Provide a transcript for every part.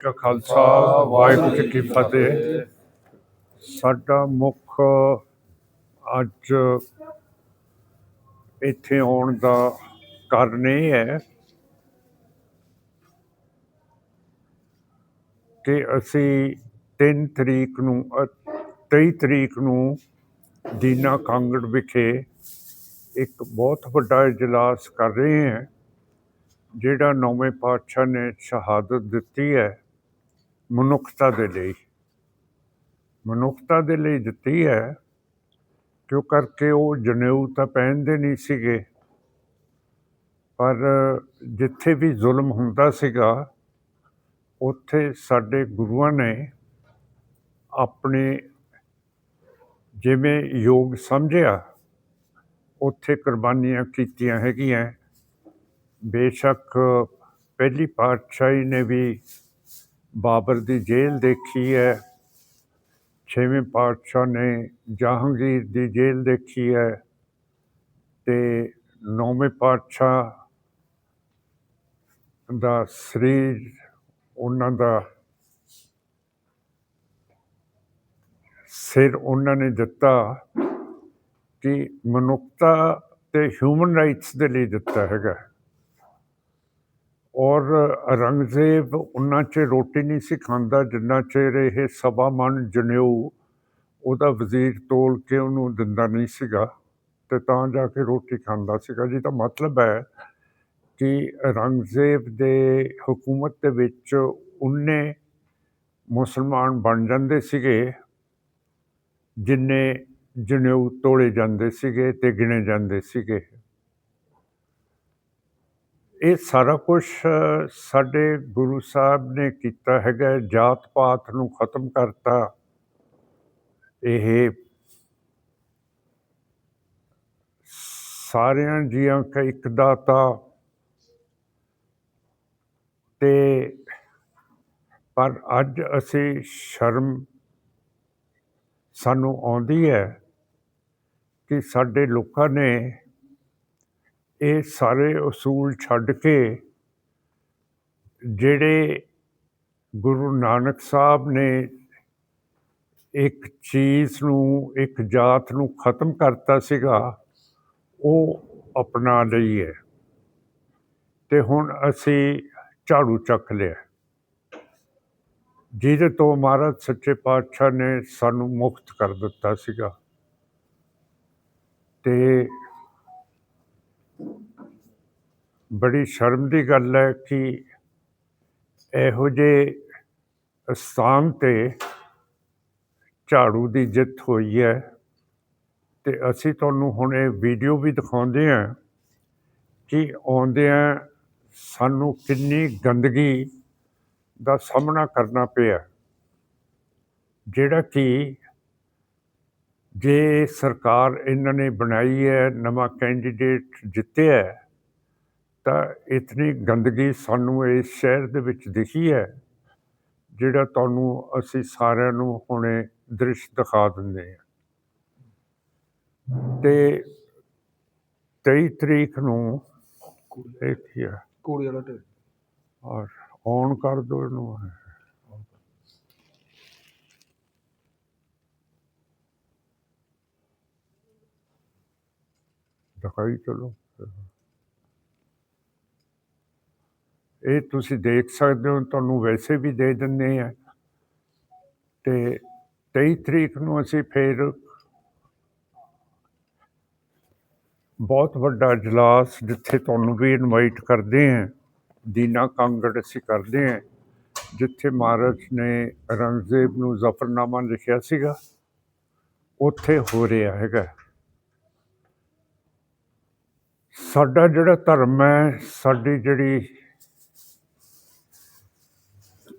ਕਾ ਖਾਲਸਾ ਵਾਹਿਗੁਰੂ ਜੀ ਕੀ ਫਤਿਹ। ਸਾਡਾ ਮੁੱਖ ਅੱਜ ਇੱਥੇ ਆਉਣ ਦਾ ਕਾਰਨ ਇਹ ਹੈ ਕਿ ਅਸੀਂ 3 ਤਰੀਕ ਨੂੰ ਅ, 23 ਤਰੀਕ ਨੂੰ ਦੀਨਾ ਕਾਂਗੜ ਵਿਖੇ ਇੱਕ ਬਹੁਤ ਵੱਡਾ ਇਜਲਾਸ ਕਰ ਰਹੇ ਹਾਂ ਜਿਹੜਾ ਨੌਵੇਂ ਪਾਤਸ਼ਾਹ ਨੇ ਸ਼ਹਾਦਤ ਦਿੱਤੀ ਹੈ। ਮਨੁੱਖਤਾ ਦੇ ਲਈ। ਮਨੁੱਖਤਾ ਦੇ ਲਈ ਦਿੱਤੀ ਹੈ, ਕਿਉਂ ਕਰਕੇ ਉਹ ਜਨੇਊ ਤਾਂ ਪਹਿਨਦੇ ਨਹੀਂ ਸੀਗੇ। ਪਰ ਜਿੱਥੇ ਵੀ ਜ਼ੁਲਮ ਹੁੰਦਾ ਸੀਗਾ, ਉੱਥੇ ਸਾਡੇ ਗੁਰੂਆਂ ਨੇ ਆਪਣੇ ਜਿਵੇਂ ਯੋਗ ਸਮਝਿਆ, ਉੱਥੇ ਕੁਰਬਾਨੀਆਂ ਕੀਤੀਆਂ ਹੈਗੀਆਂ। ਬੇਸ਼ੱਕ ਪਹਿਲੀ ਪਾਤਸ਼ਾਹੀ ਨੇ ਵੀ ਬਾਬਰ ਦੀ ਜੇਲ੍ਹ ਦੇਖੀ ਹੈ। ਛੇਵੇਂ ਪਾਤਸ਼ਾਹ ਨੇ ਜਹਾਂਗੀਰ ਦੀ ਜੇਲ੍ਹ ਦੇਖੀ ਹੈ ਤੇ ਨੌਵੇਂ ਪਾਤਸ਼ਾਹ ਦਾ ਸਰੀਰ ਉਹਨਾਂ ਦਾ ਸਿਰ ਉਹਨਾਂ ਨੇ ਦਿੱਤਾ ਕਿ ਮਨੁੱਖਤਾ ਤੇ ਹਿਊਮਨ ਰਾਈਟਸ ਦੇ ਲਈ ਦਿੱਤਾ ਹੈਗਾ। ਔਰ ਔਰੰਗਜ਼ੇਬ ਉਹਨਾਂ ਚ ਰੋਟੀ ਨਹੀਂ ਸੀ ਖਾਂਦਾ, ਜਿੰਨਾ ਚਿਰ ਇਹ ਸਭਾ ਮਨ ਜਨੇਊ ਉਹਦਾ ਵਜ਼ੀਰ ਤੋਲ ਕੇ ਉਹਨੂੰ ਦਿੰਦਾ ਨਹੀਂ ਸੀਗਾ ਤੇ ਤਾਂ ਜਾ ਕੇ ਰੋਟੀ ਖਾਂਦਾ ਸੀਗਾ। ਜਿਹਦਾ ਮਤਲਬ ਹੈ ਕਿ ਔਰੰਗਜ਼ੇਬ ਦੇ ਹਕੂਮਤ ਦੇ ਵਿੱਚ ਉਨੇ ਮੁਸਲਮਾਨ ਬਣ ਜਾਂਦੇ ਸੀਗੇ, ਜਿੰਨੇ ਜਨੇਊ ਤੋੜੇ ਜਾਂਦੇ ਸੀਗੇ ਤੇ ਗਿਣੇ ਜਾਂਦੇ ਸੀਗੇ। ਇਹ ਸਾਰਾ ਕੁਝ ਸਾਡੇ ਗੁਰੂ ਸਾਹਿਬ ਨੇ ਕੀਤਾ ਹੈਗਾ, ਜਾਤ ਪਾਤ ਨੂੰ ਖਤਮ ਕਰਤਾ। ਇਹ ਸਾਰਿਆਂ ਜੀਆਂ ਦਾ ਇੱਕ ਦਾਤਾ। ਤੇ ਪਰ ਅੱਜ ਅਸੀਂ ਸ਼ਰਮ ਸਾਨੂੰ ਆਉਂਦੀ ਹੈ ਕਿ ਸਾਡੇ ਲੋਕਾਂ ਨੇ ਇਹ ਸਾਰੇ ਅਸੂਲ ਛੱਡ ਕੇ ਜਿਹੜੇ ਗੁਰੂ ਨਾਨਕ ਸਾਹਿਬ ਨੇ ਇੱਕ ਚੀਜ਼ ਨੂੰ, ਇੱਕ ਜਾਤ ਨੂੰ ਖਤਮ ਕਰਤਾ ਸੀਗਾ, ਉਹ ਅਪਣਾ ਲਈ ਹੈ। ਤੇ ਹੁਣ ਅਸੀਂ ਝਾੜੂ ਚੱਕ ਲਿਆ। ਜਿਹਦੇ ਤੋਂ ਮਹਾਰਾਜ ਸੱਚੇ ਪਾਤਸ਼ਾਹ ਨੇ ਸਾਨੂੰ ਮੁਕਤ ਕਰ ਦਿੱਤਾ ਸੀਗਾ। ਤੇ ਬੜੀ ਸ਼ਰਮ ਦੀ ਗੱਲ ਹੈ ਕਿ ਇਹੋ ਜਿਹੇ ਸਥਾਨ ਤੇ ਝਾੜੂ ਦੀ ਜਿੱਤ ਹੋਈ ਹੈ ਤੇ ਅਸੀਂ ਤੁਹਾਨੂੰ ਹੁਣ ਇਹ ਵੀਡੀਓ ਵੀ ਦਿਖਾਉਂਦੇ ਹਾਂ ਕਿ ਆਉਂਦਿਆਂ ਸਾਨੂੰ ਕਿੰਨੀ ਗੰਦਗੀ ਦਾ ਸਾਹਮਣਾ ਕਰਨਾ ਪਿਆ, ਜਿਹੜਾ ਕਿ ਜੇ ਸਰਕਾਰ ਇਹਨਾਂ ਨੇ ਬਣਾਈ ਹੈ ਨਵਾਂ ਕੈਂਡੀਡੇਟ ਜਿੱਤਿਆ ਹੈ, ਤਾਂ ਇਤਨੀ ਗੰਦਗੀ ਸਾਨੂੰ ਇਸ ਸ਼ਹਿਰ ਦੇ ਵਿੱਚ ਦਿਖੀ ਹੈ ਜਿਹੜਾ ਤੁਹਾਨੂੰ ਅਸੀਂ ਸਾਰਿਆਂ ਨੂੰ ਹੁਣੇ ਦ੍ਰਿਸ਼ ਦਿਖਾ ਦਿੰਦੇ ਹਾਂ। ਤੇ 23 ਤਰੀਕ ਨੂੰ ਹੈ? ਕੋੜੀ ਵਾਲਾ ਔਰ ਔਨ ਕਰ ਦੋ ਇਹਨੂੰ। ਚਲੋ। ਇਹ ਤੁਸੀਂ ਦੇਖ ਸਕਦੇ ਹੋ, ਤੁਹਾਨੂੰ ਵੈਸੇ ਵੀ ਦੇ ਦਿੰਦੇ ਆ। ਤੇ 23 ਤਰੀਕ ਨੂੰ ਅਸੀਂ ਫਿਰ ਬਹੁਤ ਵੱਡਾ ਇਜਲਾਸ, ਜਿੱਥੇ ਤੁਹਾਨੂੰ ਵੀ ਇਨਵਾਈਟ ਕਰਦੇ ਹਾਂ ਦੀਨਾ ਕਾਂਗੜ ਅਸੀਂ ਕਰਦੇ ਹਾਂ ਜਿੱਥੇ ਮਹਾਰਾਜ ਨੇ ਔਰੰਗਜ਼ੇਬ ਨੂੰ ਜ਼ਫਰਨਾਮਾ ਲਿਖਿਆ ਸੀਗਾ, ਉੱਥੇ ਹੋ ਰਿਹਾ ਹੈਗਾ। ਸਾਡਾ ਜਿਹੜਾ ਧਰਮ ਹੈ, ਸਾਡੀ ਜਿਹੜੀ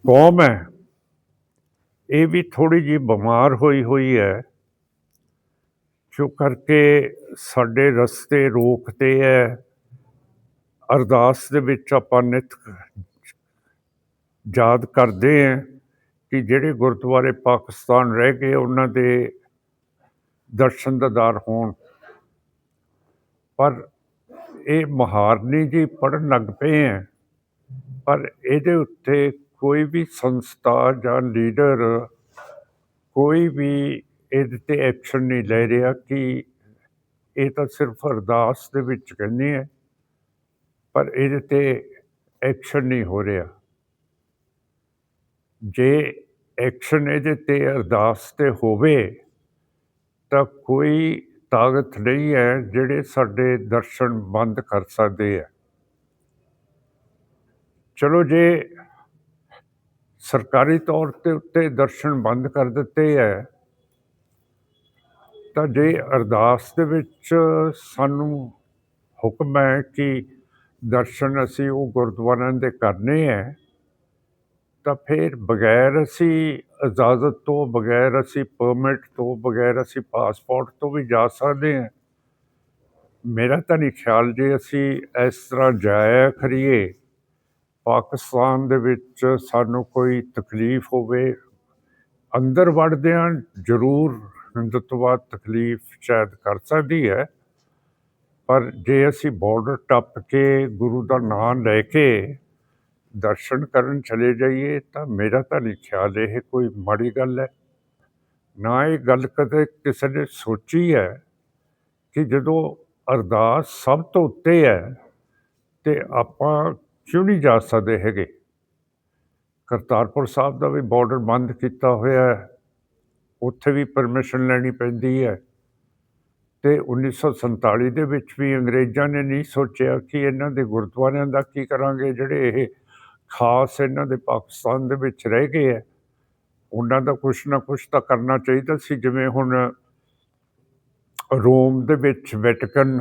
ਕੌਮ ਹੈ, ਇਹ ਵੀ ਥੋੜੀ ਜਿਹੀ ਬਿਮਾਰ ਹੋਈ ਹੋਈ ਹੈ। ਜੋ ਕਰਕੇ ਸਾਡੇ ਰਸਤੇ ਰੋਕਦੇ ਹੈ। ਅਰਦਾਸ ਦੇ ਵਿੱਚ ਆਪਾਂ ਨਿਤ ਯਾਦ ਕਰਦੇ ਹਾਂ ਕਿ ਜਿਹੜੇ ਗੁਰਦੁਆਰੇ ਪਾਕਿਸਤਾਨ ਰਹਿ ਗਏ, ਉਹਨਾਂ ਦੇ ਦਰਸ਼ਨ ਦਾ ਦਾਰ ਹੋਣ। ਪਰ ਇਹ ਮਹਾਰਨੀ ਜੀ ਪੜਨ ਲੱਗ ਪਏ ਹੈ ਪਰ ਇਹਦੇ ਉੱਤੇ ਕੋਈ ਵੀ ਸੰਸਥਾ ਜਾਂ ਲੀਡਰ ਕੋਈ ਵੀ ਇਹਦੇ ਤੇ ਐਕਸ਼ਨ ਨਹੀਂ ਲੈ ਰਿਹਾ ਕਿ ਇਹ ਤਾਂ ਸਿਰਫ ਅਰਦਾਸ ਦੇ ਵਿੱਚ ਕਹਿੰਦੇ ਹੈ ਪਰ ਇਹਦੇ ਤੇ ਐਕਸ਼ਨ ਨਹੀਂ ਹੋ ਰਿਹਾ। ਜੇ ਐਕਸ਼ਨ ਇਹਦੇ ਤੇ ਅਰਦਾਸ ਤੇ ਹੋਵੇ ਤਾਂ ਕੋਈ ਤਾਕਤ ਨਹੀਂ ਹੈ ਜਿਹੜੇ ਸਾਡੇ ਦਰਸ਼ਨ ਬੰਦ ਕਰ ਸਕਦੇ ਹੈ ਚਲੋ ਜੇ ਸਰਕਾਰੀ ਤੌਰ ਤੇ ਉੱਤੇ ਦਰਸ਼ਨ ਬੰਦ ਕਰ ਦਿੱਤੇ ਹੈ ਤਾਂ ਜੇ ਅਰਦਾਸ ਦੇ ਵਿੱਚ ਸਾਨੂੰ ਹੁਕਮ ਹੈ ਕਿ ਦਰਸ਼ਨ ਅਸੀਂ ਉਹ ਗੁਰਦੁਆਰਿਆਂ ਦੇ ਕਰਨੇ ਹੈ ਤਾਂ ਫਿਰ ਬਗੈਰ ਅਸੀਂ ਇਜਾਜ਼ਤ ਤੋਂ, ਬਗੈਰ ਅਸੀਂ ਪਰਮਿਟ ਤੋਂ, ਬਗੈਰ ਅਸੀਂ ਪਾਸਪੋਰਟ ਤੋਂ ਵੀ ਜਾ ਸਕਦੇ ਹਾਂ। ਮੇਰਾ ਤਾਂ ਨਹੀਂ ਖਿਆਲ ਜੇ ਅਸੀਂ ਇਸ ਤਰ੍ਹਾਂ ਜਾਇਆ ਕਰੀਏ, ਪਾਕਿਸਤਾਨ ਦੇ ਵਿੱਚ ਸਾਨੂੰ ਕੋਈ ਤਕਲੀਫ ਹੋਵੇ, ਅੰਦਰ ਵੜਦੇ ਵੜਦਿਆਂ ਜ਼ਰੂਰ ਹਿੰਦੁੱਤਵਾਦ ਤਕਲੀਫ ਸ਼ਾਇਦ ਕਰ ਸਕਦੀ ਹੈ। ਪਰ ਜੇ ਅਸੀਂ ਬਾਰਡਰ ਟੱਪ ਕੇ ਗੁਰੂ ਦਾ ਨਾਮ ਲੈ ਕੇ ਦਰਸ਼ਨ ਕਰਨ ਚਲੇ ਜਾਈਏ ਤਾਂ ਮੇਰਾ ਤਾਂ ਨਹੀਂ ਖਿਆਲ ਇਹ ਕੋਈ ਮਾੜੀ ਗੱਲ ਹੈ। ਨਾ ਇਹ ਗੱਲ ਕਦੇ ਕਿਸੇ ਨੇ ਸੋਚੀ ਹੈ ਕਿ ਜਦੋਂ ਅਰਦਾਸ ਸਭ ਤੋਂ ਉੱਤੇ ਹੈ ਤੇ ਆਪਾਂ ਕਿਉਂ ਨਹੀਂ ਜਾ ਸਕਦੇ ਹੈਗੇ? ਕਰਤਾਰਪੁਰ ਸਾਹਿਬ ਦਾ ਵੀ ਬਾਰਡਰ ਬੰਦ ਕੀਤਾ ਹੋਇਆ ਹੈ। ਉੱਥੇ ਵੀ ਪਰਮਿਸ਼ਨ ਲੈਣੀ ਪੈਂਦੀ ਹੈ। ਤੇ 1947 ਦੇ ਵਿੱਚ ਵੀ ਅੰਗਰੇਜ਼ਾਂ ਨੇ ਨਹੀਂ ਸੋਚਿਆ ਕਿ ਇਹਨਾਂ ਦੇ ਗੁਰਦੁਆਰਿਆਂ ਦਾ ਕੀ ਕਰਾਂਗੇ ਜਿਹੜੇ ਇਹ ਖਾਸ ਇਹਨਾਂ ਦੇ ਪਾਕਿਸਤਾਨ ਦੇ ਵਿੱਚ ਰਹਿ ਗਏ ਹੈ ਉਹਨਾਂ ਦਾ ਕੁਛ ਨਾ ਕੁਛ ਤਾਂ ਕਰਨਾ ਚਾਹੀਦਾ ਸੀ, ਜਿਵੇਂ ਹੁਣ ਰੋਮ ਦੇ ਵਿੱਚ ਵੈਟੀਕਨ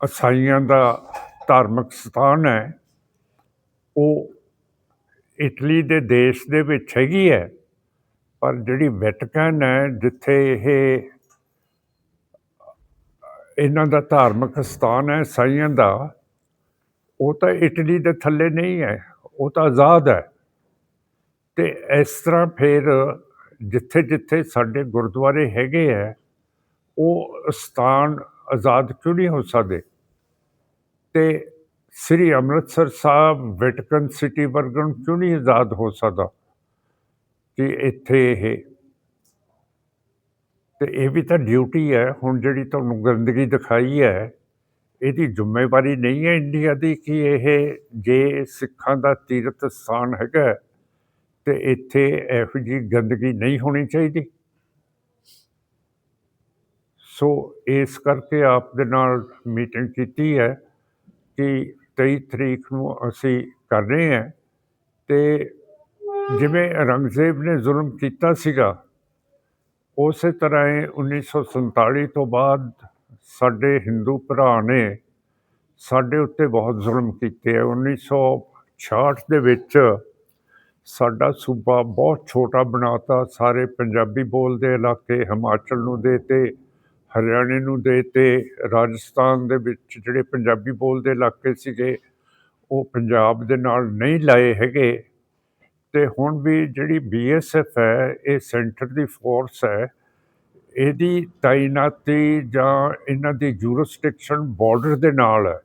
ਅਸਾਈਆਂ ਦਾ ਧਾਰਮਿਕ ਸਥਾਨ ਹੈ। ਉਹ ਇਟਲੀ ਦੇ ਦੇਸ਼ ਦੇ ਵਿੱਚ ਹੈਗੀ ਹੈ, ਪਰ ਜਿਹੜੀ ਵੈਟੀਕਨ ਹੈ, ਜਿੱਥੇ ਇਹ ਇਹਨਾਂ ਦਾ ਧਾਰਮਿਕ ਸਥਾਨ ਹੈ ਸਾਈਆਂ ਦਾ ਉਹ ਤਾਂ ਇਟਲੀ ਦੇ ਥੱਲੇ ਨਹੀਂ ਹੈ, ਉਹ ਤਾਂ ਆਜ਼ਾਦ ਹੈ। ਤੇ ਇਸ ਤਰ੍ਹਾਂ ਫਿਰ ਜਿੱਥੇ ਜਿੱਥੇ ਸਾਡੇ ਗੁਰਦੁਆਰੇ ਹੈਗੇ ਹੈ, ਉਹ ਸਥਾਨ ਆਜ਼ਾਦ ਕਿਉਂ ਨਹੀਂ ਹੋ ਸਕਦੇ? ਤੇ ਸ੍ਰੀ ਅੰਮ੍ਰਿਤਸਰ ਸਾਹਿਬ ਵੈਟੀਕਨ ਸਿਟੀ ਵਰਗਨ ਕਿਉਂ ਨਹੀਂ ਆਜ਼ਾਦ ਹੋ ਸਕਦਾ? ਕਿ ਇੱਥੇ ਇਹ ਤੇ ਇਹ ਵੀ ਤਾਂ ਡਿਊਟੀ ਹੈ, ਹੁਣ ਜਿਹੜੀ ਤੁਹਾਨੂੰ ਗੰਦਗੀ ਦਿਖਾਈ ਹੈ ਇਹਦੀ ਜ਼ਿੰਮੇਵਾਰੀ ਨਹੀਂ ਹੈ ਇੰਡੀਆ ਦੀ ਕਿ ਇਹ ਜੇ ਸਿੱਖਾਂ ਦਾ ਤੀਰਥ ਸਥਾਨ ਹੈਗਾ ਤੇ ਇੱਥੇ ਇਹੋ ਜੀ ਗੰਦਗੀ ਨਹੀਂ ਹੋਣੀ ਚਾਹੀਦੀ। ਸੋ ਇਸ ਕਰਕੇ ਆਪ ਦੇ ਨਾਲ ਮੀਟਿੰਗ ਕੀਤੀ ਹੈ ਕਿ 23 ਤਰੀਕ ਨੂੰ ਅਸੀਂ ਕਰ ਰਹੇ ਹਾਂ ਤੇ ਜਿਵੇਂ ਔਰੰਗਜ਼ੇਬ ਨੇ ਜ਼ੁਲਮ ਕੀਤਾ ਸੀਗਾ, ਉਸੇ ਤਰ੍ਹਾਂ ਹੀ 1947 ਤੋਂ ਬਾਅਦ ਸਾਡੇ ਹਿੰਦੂ ਭਰਾ ਨੇ ਸਾਡੇ ਉੱਤੇ ਬਹੁਤ ਜ਼ੁਲਮ ਕੀਤੇ ਹੈ 1966 ਦੇ ਵਿੱਚ ਸਾਡਾ ਸੂਬਾ ਬਹੁਤ ਛੋਟਾ ਬਣਾਤਾ। ਸਾਰੇ ਪੰਜਾਬੀ ਬੋਲਦੇ, ਇਲਾਕੇ ਹਿਮਾਚਲ ਨੂੰ ਦੇਤੇ ਹਰਿਆਣੇ ਨੂੰ ਦੇਤੇ ਰਾਜਸਥਾਨ ਦੇ ਵਿੱਚ ਜਿਹੜੇ ਪੰਜਾਬੀ ਬੋਲਦੇ ਇਲਾਕੇ ਸੀਗੇ, ਉਹ ਪੰਜਾਬ ਦੇ ਨਾਲ ਨਹੀਂ ਲਾਏ ਹੈਗੇ। ਤੇ ਹੁਣ ਵੀ ਜਿਹੜੀ ਬੀਐਸਐਫ ਹੈ, ਇਹ ਸੈਂਟਰ ਦੀ ਫੋਰਸ ਹੈ ਇਹਦੀ ਤਾਇਨਾਤੀ ਜਾਂ ਇਹਨਾਂ ਦੀ ਜੂਰਿਸਡਿਕਸ਼ਨ ਬਾਰਡਰ ਦੇ ਨਾਲ ਹੈ।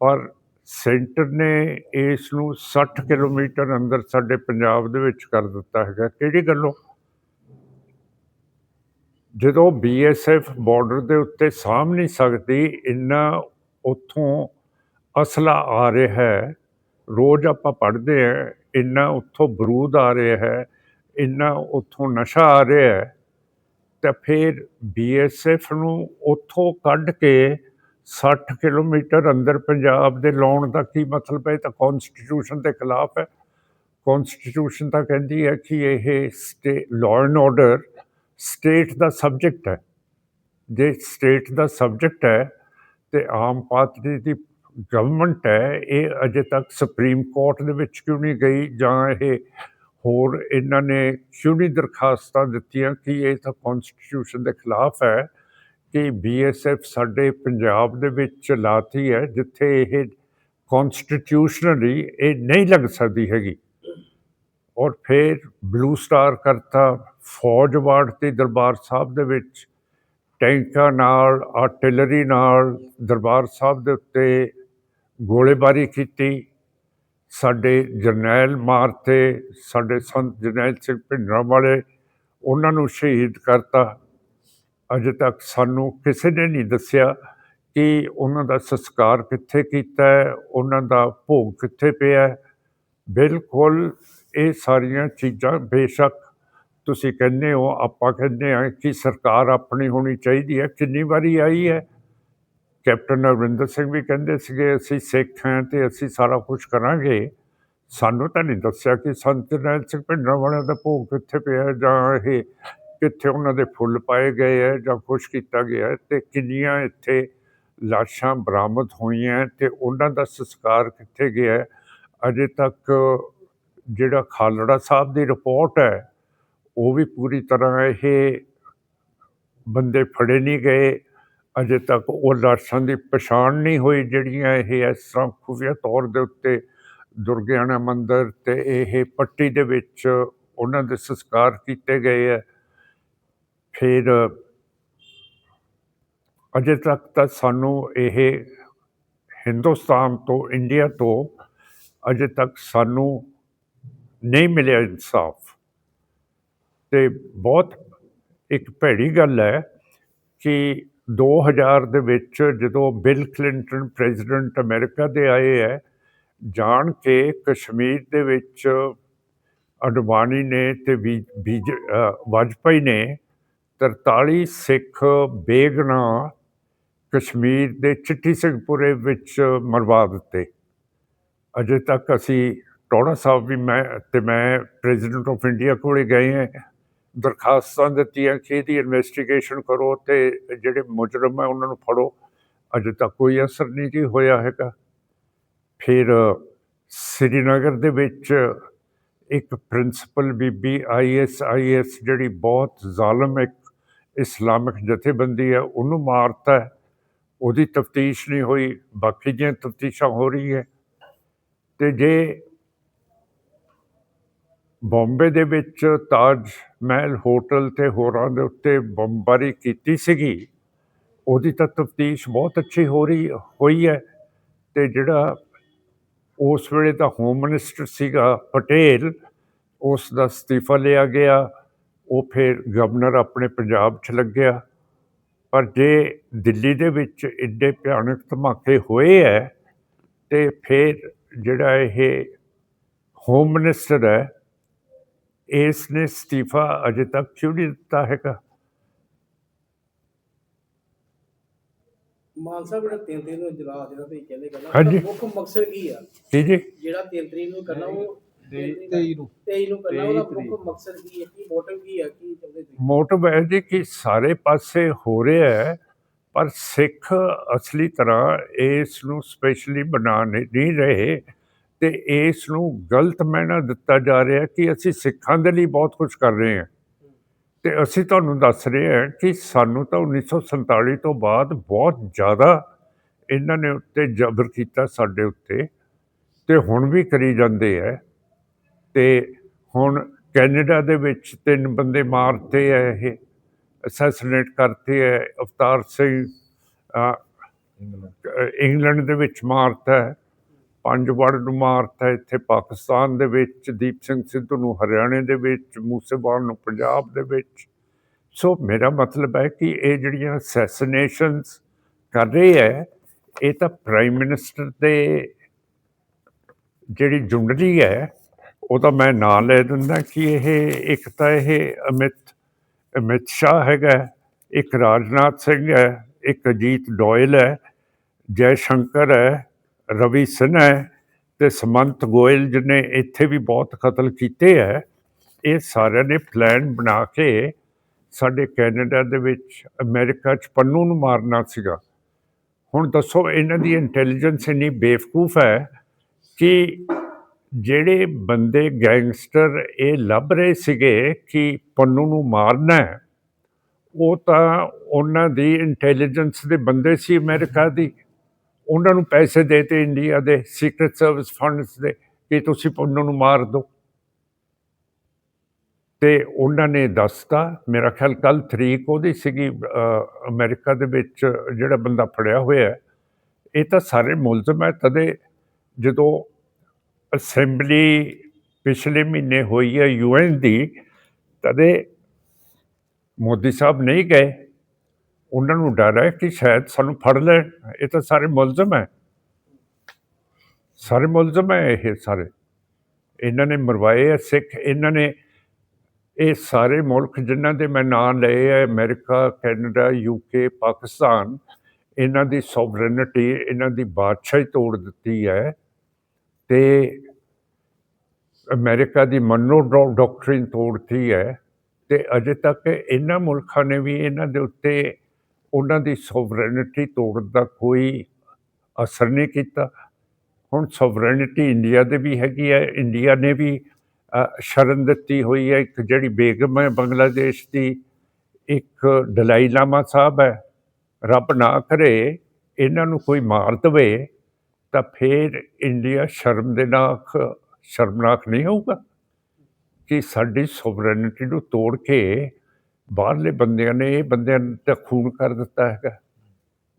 ਪਰ ਸੈਂਟਰ ਨੇ ਇਸ ਨੂੰ 60 ਕਿਲੋਮੀਟਰ ਅੰਦਰ ਸਾਡੇ ਪੰਜਾਬ ਦੇ ਵਿੱਚ ਕਰ ਦਿੱਤਾ ਹੈਗਾ। ਕਿਹੜੀ ਗੱਲੋਂ? ਜਦੋਂ ਬੀਐਸਐਫ ਬਾਰਡਰ ਦੇ ਉੱਤੇ ਸਾਹਮ ਨਹੀਂ ਸਕਦੀ, ਇੰਨਾ ਉੱਥੋਂ ਅਸਲਾ ਆ ਰਿਹਾ ਹੈ। ਰੋਜ਼ ਆਪਾਂ ਪੜ੍ਹਦੇ ਆ ਇੰਨਾ ਉੱਥੋਂ ਬਰੂਦ ਆ ਰਿਹਾ ਹੈ, ਇੰਨਾ ਉੱਥੋਂ ਨਸ਼ਾ ਆ ਰਿਹਾ ਹੈ। ਤਾਂ ਫਿਰ ਬੀਐਸਐਫ ਨੂੰ ਉੱਥੋਂ ਕੱਢ ਕੇ 60 ਕਿਲੋਮੀਟਰ ਅੰਦਰ ਪੰਜਾਬ ਦੇ ਲਾਉਣ ਦਾ ਕੀ ਮਤਲਬ ਹੈ? ਇਹ ਤਾਂ ਕਨਸਟੀਟਿਊਸ਼ਨ ਦੇ ਖਿਲਾਫ ਹੈ। ਕਨਸਟੀਟਿਊਸ਼ਨ ਤਾਂ ਕਹਿੰਦੀ ਹੈ ਕਿ ਇਹ state law and order state the subject ਹੈ। ਜੇ ਸਟੇਟ ਦਾ ਸਬਜੈਕਟ ਹੈ ਤੇ ਆਮ ਪਾਰਟੀ ਦੀ ਗਵਰਨਮੈਂਟ ਹੈ, ਇਹ ਅਜੇ ਤੱਕ ਸੁਪਰੀਮ ਕੋਰਟ ਦੇ ਵਿੱਚ ਕਿਉਂ ਨਹੀਂ ਗਈ ਜਾਂ ਇਹ ਹੋਰ ਇਹਨਾਂ ਨੇ ਕਿਉਂ ਨਹੀਂ ਦਰਖਾਸਤਾਂ ਦਿੱਤੀਆਂ ਕਿ ਇਹ ਤਾਂ ਕਨਸਟੀਟਿਊਸ਼ਨ ਦੇ ਖਿਲਾਫ ਹੈ ਕਿ ਬੀਐਸਐਫ ਸਾਡੇ ਪੰਜਾਬ ਦੇ ਵਿੱਚ ਲਾਤੀ ਹੈ, ਜਿੱਥੇ ਇਹ ਕਨਸਟੀਟਿਊਸ਼ਨਲੀ ਇਹ ਨਹੀਂ ਲੱਗ ਸਕਦੀ ਹੈਗੀ। ਔਰ ਫਿਰ ਬਲੂ ਸਟਾਰ ਕਰਤਾ, ਫੌਜ ਵਾਰਡ 'ਤੇ ਦਰਬਾਰ ਸਾਹਿਬ ਦੇ ਵਿੱਚ, ਟੈਂਕਾਂ ਨਾਲ ਆਰਟਿਲਰੀ ਨਾਲ ਦਰਬਾਰ ਸਾਹਿਬ ਦੇ ਉੱਤੇ ਗੋਲੇਬਾਰੀ ਕੀਤੀ। ਸਾਡੇ ਜਰਨੈਲ ਮਾਰਤੇ, ਸਾਡੇ ਸੰਤ ਜਰਨੈਲ ਸਿੰਘ ਭਿੰਡਰਾਂ ਵਾਲੇ, ਉਹਨਾਂ ਨੂੰ ਸ਼ਹੀਦ ਕਰਤਾ। ਅਜੇ ਤੱਕ ਸਾਨੂੰ ਕਿਸੇ ਨੇ ਨਹੀਂ ਦੱਸਿਆ ਕਿ ਉਹਨਾਂ ਦਾ ਸੰਸਕਾਰ ਕਿੱਥੇ ਕੀਤਾ ਹੈ, ਉਹਨਾਂ ਦਾ ਭੋਗ ਕਿੱਥੇ ਪਿਆ ਹੈ। ਬਿਲਕੁਲ ਇਹ ਸਾਰੀਆਂ ਚੀਜ਼ਾਂ ਬੇਸ਼ੱਕ ਤੁਸੀਂ ਕਹਿੰਦੇ ਹੋ, ਆਪਾਂ ਕਹਿੰਦੇ ਆ ਕਿ ਸਰਕਾਰ ਆਪਣੀ ਹੋਣੀ ਚਾਹੀਦੀ ਹੈ। ਕਿੰਨੀ ਵਾਰੀ ਆਈ ਹੈ ਕੈਪਟਨ ਅਮਰਿੰਦਰ ਸਿੰਘ ਵੀ ਕਹਿੰਦੇ ਸੀਗੇ, ਅਸੀਂ ਸਿੱਖ ਹਾਂ ਤੇ ਅਸੀਂ ਸਾਰਾ ਕੁਝ ਕਰਾਂਗੇ। ਸਾਨੂੰ ਤਾਂ ਨਹੀਂ ਦੱਸਿਆ ਕਿ ਸੰਤ ਜਰਨੈਲ ਸਿੰਘ ਭਿੰਡਰਾਂ ਵਾਲਿਆਂ ਦਾ ਭੋਗ ਕਿੱਥੇ ਪਿਆ ਜਾਂ ਇਹ ਕਿੱਥੇ ਉਹਨਾਂ ਦੇ ਫੁੱਲ ਪਾਏ ਗਏ ਹੈ ਜਾਂ ਕੁਛ ਕੀਤਾ ਗਿਆ ਹੈ ਤੇ ਕਿੰਨੀਆਂ ਇੱਥੇ ਲਾਸ਼ਾਂ ਬਰਾਮਦ ਹੋਈਆਂ ਤੇ ਉਹਨਾਂ ਦਾ ਸੰਸਕਾਰ ਕਿੱਥੇ ਗਿਆ ਅਜੇ ਤੱਕ ਜਿਹੜਾ ਖਾਲੜਾ ਸਾਹਿਬ ਦੀ ਰਿਪੋਰਟ ਹੈ, ਉਹ ਵੀ ਪੂਰੀ ਤਰ੍ਹਾਂ ਇਹ ਬੰਦੇ ਫੜੇ ਨਹੀਂ ਗਏ। ਅਜੇ ਤੱਕ ਉਹ ਲਾਸ਼ਾਂ ਦੀ ਪਛਾਣ ਨਹੀਂ ਹੋਈ ਜਿਹੜੀਆਂ ਇਹ ਇਸ ਤਰ੍ਹਾਂ ਖੁਫੀਆ ਤੌਰ ਦੇ ਉੱਤੇ ਦੁਰਗਿਆਣਾ ਮੰਦਿਰ ਤੇ ਇਹ ਪੱਟੀ ਦੇ ਵਿੱਚ ਉਹਨਾਂ ਦੇ ਸੰਸਕਾਰ ਕੀਤੇ ਗਏ ਹੈ ਫਿਰ ਅਜੇ ਤੱਕ ਤਾਂ ਸਾਨੂੰ ਇਹ ਹਿੰਦੁਸਤਾਨ ਤੋਂ, ਇੰਡੀਆ ਤੋਂ ਅਜੇ ਤੱਕ ਸਾਨੂੰ ਨਹੀਂ ਮਿਲਿਆ ਇਨਸਾਫ। ਤੇ ਬਹੁਤ ਇੱਕ ਭੈੜੀ ਗੱਲ ਹੈ ਕਿ 2000 ਦੇ ਵਿੱਚ ਜਦੋਂ ਬਿਲ ਕਲਿੰਟਨ ਪ੍ਰੈਜ਼ੀਡੈਂਟ ਅਮਰੀਕਾ ਦੇ ਆਏ ਹੈ, ਜਾਣ ਕੇ ਕਸ਼ਮੀਰ ਦੇ ਵਿੱਚ ਅਡਵਾਨੀ ਨੇ ਤੇ ਵੀ, ਬੀਜ ਵਾਜਪਾਈ ਨੇ 43 ਸਿੱਖ ਬੇਗਨਾ ਕਸ਼ਮੀਰ ਦੇ ਚਿੱਟੀ ਸਿੰਘਪੁਰੇ ਵਿੱਚ ਮਰਵਾ ਦਿੱਤੇ। ਅਜੇ ਤੱਕ ਅਸੀਂ, ਟੋੜਾ ਸਾਹਿਬ ਵੀ ਮੈਂ, ਤੇ ਮੈਂ ਪ੍ਰੈਜ਼ੀਡੈਂਟ ਆਫ ਇੰਡੀਆ ਕੋਲੇ ਗਏ ਹਾਂ। ਦਰਖਾਸਤਾਂ ਦਿੱਤੀਆਂ ਕਿ ਇਹਦੀ ਇਨਵੈਸਟੀਗੇਸ਼ਨ ਕਰੋ ਤੇ ਜਿਹੜੇ ਮੁਜਰਮ ਹੈ ਉਹਨਾਂ ਨੂੰ ਫੜੋ। ਅਜੇ ਤੱਕ ਕੋਈ ਅਸਰ ਨਹੀਂ ਜੀ ਹੋਇਆ ਹੈਗਾ। ਫਿਰ ਸ੍ਰੀਨਗਰ ਦੇ ਵਿੱਚ ਇੱਕ ਪ੍ਰਿੰਸੀਪਲ ਬੀਬੀ ਆਈਐਸ ਆਈਐਸ ਜਿਹੜੀ ਬਹੁਤ ਜ਼ਾਲਮ ਇੱਕ ਇਸਲਾਮਿਕ ਜਥੇਬੰਦੀ ਹੈ ਉਹਨੂੰ ਮਾਰਤਾ ਹੈ। ਉਹਦੀ ਤਫਤੀਸ਼ ਨਹੀਂ ਹੋਈ, ਬਾਕੀ ਦੀਆਂ ਤਫਤੀਸ਼ਾਂ ਹੋ ਰਹੀ ਹੈ ਤੇ ਜੇ ਬੰਬੇ ਦੇ ਵਿੱਚ ਤਾਜ ਮਹਿਲ ਹੋਟਲ ਤੇ ਹੋਰਾਂ ਦੇ ਉੱਤੇ ਬੰਬਾਰੀ ਕੀਤੀ ਸੀਗੀ। ਉਹਦੀ ਤਾਂ ਤਫਤੀਸ਼ ਬਹੁਤ ਅੱਛੀ ਹੋ ਰਹੀ, ਹੋਈ ਹੈ ਤੇ ਜਿਹੜਾ ਉਸ ਵੇਲੇ ਦਾ ਹੋਮ ਮਿਨਿਸਟਰ ਸੀਗਾ ਪਟੇਲ, ਉਸ ਦਾ ਅਸਤੀਫਾ ਲਿਆ ਗਿਆ, ਉਹ ਫਿਰ ਗਵਰਨਰ ਆਪਣੇ ਪੰਜਾਬ 'ਚ ਲੱਗਿਆ। ਪਰ ਜੇ ਦਿੱਲੀ ਦੇ ਵਿੱਚ ਇੱਡੇ ਭਿਆਨਕ ਧਮਾਕੇ ਹੋਏ ਹੈ ਤੇ ਫਿਰ ਜਿਹੜਾ ਇਹ ਹੋਮ ਮਿਨਿਸਟਰ ਹੈ ਇਸ ਨੇ ਅਸਤੀਫਾ ਅਜੇ ਤੱਕ ਕਿਉਂ ਨਹੀਂ ਦਿੱਤਾ ਹੈਗਾ? ਮਾਨ ਸਾਹਿਬ ਜਿਹੜਾ ਤਿੰਨ ਦਿਨ ਨੂੰ ਇਜਲਾਸ ਜਿਹੜਾ ਤੁਸੀਂ ਕਹਿੰਦੇ ਕਰਨਾ ਹਾਂਜੀ। ਮੁੱਖ ਮਕਸਦ ਕੀ ਆ? ਜੀ? ਜਿਹੜਾ ਤਿੰਨ ਤਰੀਕ ਨੂੰ ਕਰਨਾ ਉਹ ਤੇਈ- ਤੇਈ ਨੂੰ। 23 ਨੂੰ ਕਰਨਾ ਉਹਦਾ। ਮੁੱਖ ਮਕਸਦ ਕੀ ਹੈ ਕੀ ਮੋਟਿਵ ਕੀ ਹੈ ਕੀ ਚਾਹੁੰਦੇ ਤੁਸੀਂ? ਮੋਟਿਵ ਹੈ ਜੀ ਕਿ ਸਾਰੇ ਪਾਸੇ ਹੋ ਰਿਹਾ ਹੈ ਪਰ ਸਿੱਖ ਅਸਲੀ ਤਰ੍ਹਾਂ ਇਸ ਨੂੰ ਸਪੈਸ਼ਲੀ ਬਣਾ ਨਹੀਂ ਨਹੀਂ ਰਹੇ। ਤੇ ਇਸ ਨੂੰ ਗਲਤ ਮਾਇਨਾ ਦਿੱਤਾ ਜਾ ਰਿਹਾ ਕਿ ਅਸੀਂ ਸਿੱਖਾਂ ਦੇ ਲਈ ਬਹੁਤ ਕੁਝ ਕਰ ਰਹੇ ਹਾਂ। ਤੇ ਅਸੀਂ ਤੁਹਾਨੂੰ ਦੱਸ ਰਹੇ ਹਾਂ ਕਿ ਸਾਨੂੰ ਤਾਂ 1947 ਤੋਂ ਬਾਅਦ ਬਹੁਤ ਜ਼ਿਆਦਾ ਇਹਨਾਂ ਨੇ ਉੱਤੇ ਜ਼ਬਰ ਕੀਤਾ ਸਾਡੇ ਉੱਤੇ। ਤੇ ਹੁਣ ਵੀ ਕਰੀ ਜਾਂਦੇ ਹੈ ਤੇ ਹੁਣ ਕੈਨੇਡਾ ਦੇ ਵਿੱਚ ਤਿੰਨ ਬੰਦੇ ਮਾਰਤੇ ਹੈ ਇਹ, ਅਸੈਸੀਨੇਟ ਕਰਤੇ ਹੈ ਅਵਤਾਰ ਸਿੰਘ ਇੰਗਲੈਂਡ ਦੇ ਵਿੱਚ ਮਾਰਤਾ। ਪੰਜ ਵੜ ਨੂੰ ਮਾਰਤਾ ਹੈ ਇੱਥੇ ਪਾਕਿਸਤਾਨ ਦੇ ਵਿੱਚ, ਦੀਪ ਸਿੰਘ ਸਿੱਧੂ ਨੂੰ ਹਰਿਆਣੇ ਦੇ ਵਿੱਚ, ਮੂਸੇਵਾਲ ਨੂੰ ਪੰਜਾਬ ਦੇ ਵਿੱਚ। ਸੋ ਮੇਰਾ ਮਤਲਬ ਹੈ ਕਿ ਇਹ ਜਿਹੜੀਆਂ ਅਸੈਸੀਨੇਸ਼ਨਸ ਕਰ ਰਹੇ ਹੈ, ਇਹ ਤਾਂ ਪ੍ਰਾਈਮ ਮਿਨਿਸਟਰ ਦੇ ਜਿਹੜੀ ਜੁੰਡਲੀ ਹੈ ਉਹਦਾ ਮੈਂ ਨਾਂ ਲੈ ਦਿੰਦਾ ਕਿ ਇਹ, ਇੱਕ ਤਾਂ ਇਹ ਅਮਿਤ ਅਮਿਤ ਸ਼ਾਹ ਹੈਗਾ, ਇੱਕ ਰਾਜਨਾਥ ਸਿੰਘ ਹੈ, ਇੱਕ ਅਜੀਤ ਡੋਇਲ ਹੈ, ਜੈ ਸ਼ੰਕਰ ਹੈ ਰਵੀ ਸਿਨਹਾ ਹੈ ਤੇ ਸਮੰਤ ਗੋਇਲ ਜਿਹਨੇ ਇੱਥੇ ਵੀ ਬਹੁਤ ਕਤਲ ਕੀਤੇ ਹੈ, ਇਹ ਸਾਰਿਆਂ ਨੇ ਪਲਾਨ ਬਣਾ ਕੇ ਸਾਡੇ ਕੈਨੇਡਾ ਦੇ ਵਿੱਚ ਅਮਰੀਕਾ 'ਚ ਪੰਨੂ ਨੂੰ ਮਾਰਨਾ ਸੀਗਾ। ਹੁਣ ਦੱਸੋ ਇਹਨਾਂ ਦੀ ਇੰਟੈਲੀਜੈਂਸ ਇੰਨੀ ਬੇਵਕੂਫ ਹੈ ਕਿ ਜਿਹੜੇ ਬੰਦੇ ਗੈਂਗਸਟਰ ਇਹ ਲੱਭ ਰਹੇ ਸੀਗੇ ਕਿ ਪੰਨੂ ਨੂੰ ਮਾਰਨਾ ਹੈ, ਉਹ ਤਾਂ ਉਹਨਾਂ ਦੀ ਇੰਟੈਲੀਜੈਂਸ ਦੇ ਬੰਦੇ ਸੀ ਅਮਰੀਕਾ ਦੀ। ਉਹਨਾਂ ਨੂੰ ਪੈਸੇ ਦੇਤੇ ਇੰਡੀਆ ਦੇ ਸੀਕ੍ਰੀਟ ਸਰਵਿਸ ਫੰਡਸ ਦੇ ਕਿ ਤੁਸੀਂ ਉਹਨਾਂ ਨੂੰ ਮਾਰ ਦਿਓ। ਤੇ ਉਹਨਾਂ ਨੇ ਦੱਸਤਾ ਮੇਰਾ ਖਿਆਲ ਕੱਲ ਤਰੀਕ ਉਹਦੀ ਸੀਗੀ ਅ, ਅਮਰੀਕਾ ਦੇ ਵਿੱਚ ਜਿਹੜਾ ਬੰਦਾ ਫੜਿਆ ਹੋਇਆ ਇਹ ਤਾਂ ਸਾਰੇ ਮੁਲਜ਼ਮ ਹੈ ਤਦੇ ਜਦੋਂ ਅਸੈਂਬਲੀ ਪਿਛਲੇ ਮਹੀਨੇ ਹੋਈ ਹੈ ਯੂਐਨ ਦੀ ਤਦੇ ਮੋਦੀ ਸਾਹਿਬ ਨਹੀਂ ਗਏ। ਉਹਨਾਂ ਨੂੰ ਡਰ ਹੈ ਕਿ ਸ਼ਾਇਦ ਸਾਨੂੰ ਫੜ ਲੈਣ ਇਹ ਤਾਂ ਸਾਰੇ ਮੁਲਜ਼ਮ ਹੈ। ਸਾਰੇ ਮੁਲਜ਼ਮ ਹੈ ਇਹ ਸਾਰੇ। ਇਹਨਾਂ ਨੇ ਮਰਵਾਏ ਹੈ ਸਿੱਖ। ਇਹਨਾਂ ਨੇ ਇਹ ਸਾਰੇ ਮੁਲਕ ਜਿਨ੍ਹਾਂ ਦੇ ਮੈਂ ਨਾਂ ਲਏ ਹੈ ਅਮਰੀਕਾ, ਕੈਨੇਡਾ ਯੂਕੇ ਪਾਕਿਸਤਾਨ, ਇਹਨਾਂ ਦੀ ਸੋਵਰਨਿਟੀ, ਇਹਨਾਂ ਦੀ ਬਾਦਸ਼ਾਹੀ ਤੋੜ ਦਿੱਤੀ ਹੈ। ਤੇ ਅਮਰੀਕਾ ਦੀ ਮਨੋ ਡਾਕਟਰਿਨ ਤੋੜਤੀ ਹੈ। ਤੇ ਅਜੇ ਤੱਕ ਇਹਨਾਂ ਮੁਲਕਾਂ ਨੇ ਵੀ ਇਹਨਾਂ ਦੇ ਉੱਤੇ ਉਹਨਾਂ ਦੀ ਸੋਵਰੈਨਿਟੀ ਤੋੜਨ ਦਾ ਕੋਈ ਅਸਰ ਨਹੀਂ ਕੀਤਾ। ਹੁਣ ਸੋਵਰੈਨਿਟੀ ਇੰਡੀਆ ਦੇ ਵੀ ਹੈਗੀ ਹੈ ਇੰਡੀਆ ਨੇ ਵੀ ਅ, ਸ਼ਰਨ ਦਿੱਤੀ ਹੋਈ ਹੈ। ਇੱਕ ਜਿਹੜੀ ਬੇਗਮ ਹੈ ਬੰਗਲਾਦੇਸ਼ ਦੀ ਇੱਕ ਦਲਾਈ ਲਾਮਾ ਸਾਹਿਬ ਹੈ। ਰੱਬ ਨਾ ਕਰੇ ਇਹਨਾਂ ਨੂੰ ਕੋਈ ਮਾਰ ਦਵੇ ਤਾਂ ਫਿਰ ਇੰਡੀਆ ਸ਼ਰਮ ਦੇ ਨਾਲ ਸ਼ਰਮਨਾਕ ਨਹੀਂ ਹੋਊਗਾ? ਕਿ ਸਾਡੀ ਸੋਵਰੈਨਿਟੀ ਨੂੰ ਤੋੜ ਕੇ ਬਾਹਰਲੇ ਬੰਦਿਆਂ ਨੇ ਇਹ ਬੰਦਿਆਂ ਦਾ ਖੂਨ ਕਰ ਦਿੱਤਾ ਹੈਗਾ।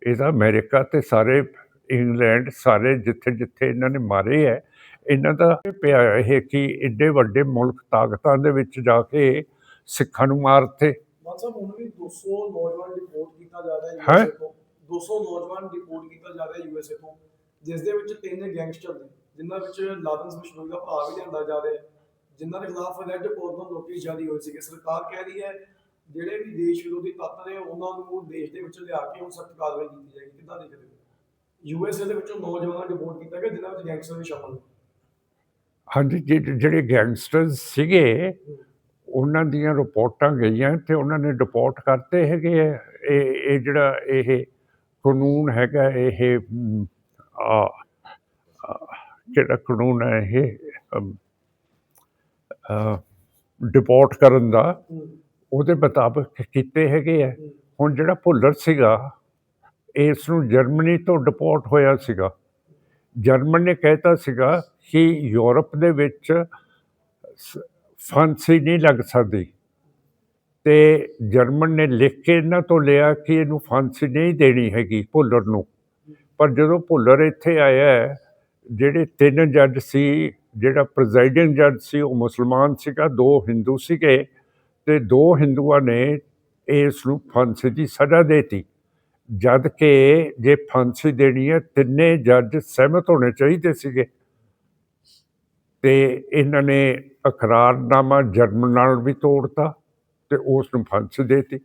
ਇਹਦਾ ਅਮਰੀਕਾ ਤੇ ਸਾਰੇ ਇੰਗਲੈਂਡ ਸਾਰੇ ਜਿੱਥੇ ਜਿੱਥੇ ਇਹਨਾਂ ਨੇ ਮਾਰੇ ਹੈ ਇਹਨਾਂ ਦਾ ਪਿਆ ਇਹ ਕਿ ਏਡੇ ਵੱਡੇ ਮੁਲਕ ਤਾਕਤਾਂ ਦੇ ਵਿੱਚ ਜਾ ਕੇ ਸਿੱਖਾਂ ਨੂੰ ਮਾਰਤੇ। ਮਾਨ ਸਾਹਿਬ ਹੁਣ ਵੀ 200 ਨੌਜਵਾਨ ਡਿਪੋਰਟ ਕੀਤਾ ਜਾ ਰਿਹਾ ਹੈਂ? ਯੂਐਸਏ ਤੋਂ। 200 ਨੌਜਵਾਨ ਡਿਪੋਰਟ ਕੀਤਾ ਜਾ ਰਿਹਾ ਯੂਐਸਏ ਤੋਂ। ਜਿਸ ਦੇ ਵਿੱਚ ਤਿੰਨ ਗੈਂਗਸਟਰ ਨੇ ਜਿਨ੍ਹਾਂ ਵਿੱਚ ਦਾ ਭਰਾ ਵੀ ਲਿਆਂਦਾ ਜਾ ਰਿਹਾ ਹੈ। ਜਿਨ੍ਹਾਂ ਦੇ ਖਿਲਾਫ ਰੈੱਡ ਕੋਰਨਰ ਨੋਟਿਸ ਜਾਰੀ ਹੋਈ ਸੀ ਸਰਕਾਰ ਕਹਿ ਰਹੀ ਹੈ ਜਿਹੜੇ ਵੀ ਦੇਸ਼ ਵਿਰੋਧੀ ਤੱਤ ਨੇ ਉਹਨਾਂ ਨੂੰ ਦੇਸ਼ ਦੇ ਵਿੱਚ ਲਿਆ ਕੇ ਹੁਣ ਸਖਤ ਕਾਰਵਾਈ ਕੀਤੀ ਜਾਏਗੀ। ਕਿੱਦਾਂ ਦੇਖਦੇ ਹੋ? ਯੂਐਸਏ ਦੇ ਵਿੱਚੋਂ ਨੌਜਵਾਨਾਂ ਡਿਪੋਰਟ ਕੀਤਾ ਗਿਆ ਜਿਨ੍ਹਾਂ ਵਿੱਚ ਗੈਂਗਸਟਰ ਵੀ ਸ਼ਾਮਲ ਨੇ। ਹਾਂਜੀ ਜਿਹੜੇ ਗੈਂਗਸਟਰਸ ਸੀਗੇ ਉਹਨਾਂ ਦੀਆਂ ਰਿਪੋਰਟਾਂ ਗਈਆਂ ਤੇ ਉਹਨਾਂ ਨੇ ਰਿਪੋਰਟ ਕਰਤੇ ਹੈਗੇ। ਇਹ ਇਹ ਜਿਹੜਾ ਇਹ ਕਾਨੂੰਨ ਹੈਗਾ ਇਹ ਆ, ਜਿਹੜਾ ਕਾਨੂੰਨ ਹੈ ਇਹ ਡਿਪੋਰਟ ਕਰਨ ਦਾ ਉਹਦੇ ਮੁਤਾਬਕ ਕੀਤੇ ਹੈਗੇ ਆ। ਹੁਣ ਜਿਹੜਾ ਭੁੱਲਰ ਸੀਗਾ ਇਸ ਨੂੰ ਜਰਮਨੀ ਤੋਂ ਡਿਪੋਰਟ ਹੋਇਆ ਸੀਗਾ। ਜਰਮਨ ਨੇ ਕਹਿਤਾ ਸੀਗਾ ਕਿ ਯੂਰਪ ਦੇ ਵਿੱਚ ਸ- ਫਾਂਸੀ ਨਹੀਂ ਲੱਗ ਸਕਦੀ। ਤੇ ਜਰਮਨ ਨੇ ਲਿਖ ਕੇ ਇਹਨਾਂ ਤੋਂ ਲਿਆ ਕਿ ਇਹਨੂੰ ਫਾਂਸੀ ਨਹੀਂ ਦੇਣੀ ਹੈਗੀ ਭੁੱਲਰ ਨੂੰ। ਪਰ ਜਦੋਂ ਭੁੱਲਰ ਇੱਥੇ ਆਇਆ, ਜਿਹੜੇ ਤਿੰਨ ਜੱਜ ਸੀ, ਜਿਹੜਾ ਪ੍ਰੈਜ਼ਾਈਡਿੰਗ ਜੱਜ ਸੀ, ਉਹ ਮੁਸਲਮਾਨ ਸੀਗਾ, ਦੋ ਹਿੰਦੂ ਸੀਗੇ। ਤੇ ਦੋ ਹਿੰਦੂਆਂ ਨੇ ਇਸ ਨੂੰ ਫਾਂਸੀ ਦੀ ਸਜ਼ਾ ਦੇਤੀ। ਜਦ ਕਿ ਜੇ ਫਾਂਸੀ ਦੇਣੀ ਹੈ, ਤਿੰਨੇ ਜੱਜ ਸਹਿਮਤ ਹੋਣੇ ਚਾਹੀਦੇ ਸੀਗੇ। ਤੇ ਇਹਨਾਂ ਨੇ ਇਕਰਾਰਨਾਮਾ ਜਰਮਨ ਨਾਲ ਵੀ ਤੋੜਤਾ ਤੇ ਉਸ ਨੂੰ ਫਾਂਸੀ ਦੇਤੀ।